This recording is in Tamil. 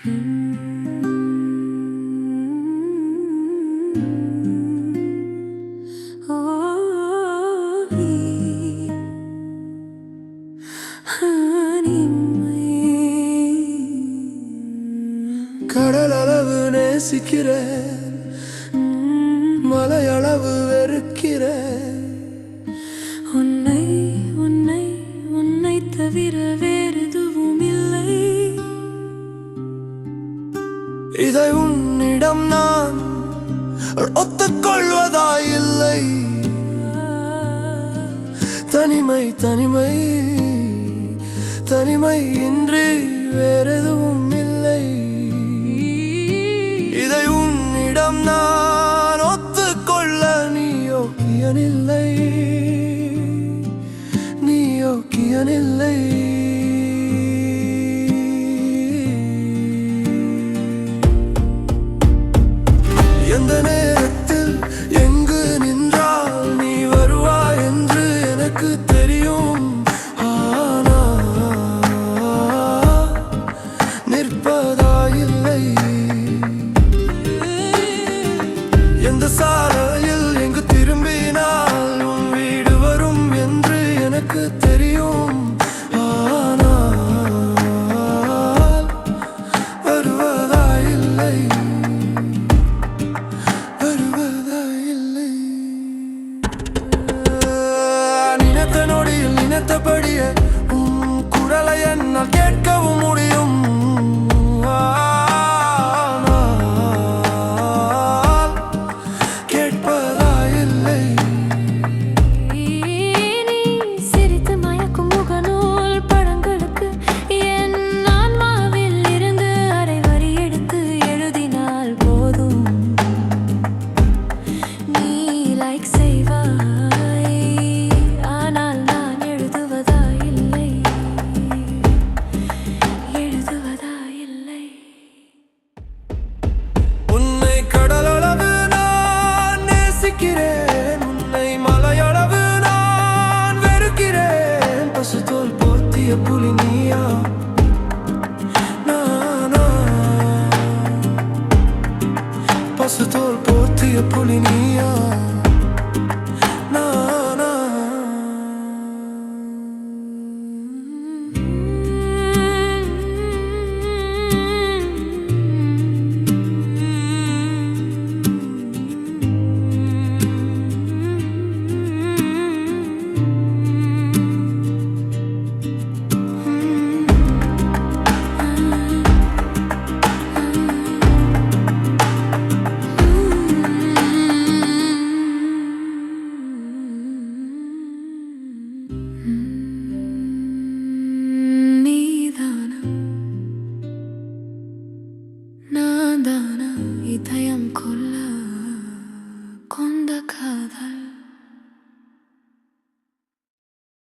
கடல் அளவு நேசிக்கிறேன் மலையளவு வெறுக்கிறேன். உன்னை உன்னை உன்னை தவிர இதை உன்னிடம் நான் ஒத்துக்கொள்வதாயில்லை. தனிமை தனிமை தனிமை இன்றி வேறெதுவும் இல்லை. இதை உன்னிடம் நான் ஒத்துக்கொள்ள நீ யோக்கியனில்லை நீ யோக்கியனில்லை minute குரலை என்னால் கேட்கவும் நேசிக்கிறேன் உன்னை மலையளவு நான் வெறுக்கிறேன். பசுதோல் போர்த்திய புலி நீயா? நானா? பசுத்தோல் போர்த்திய புலி நீயா?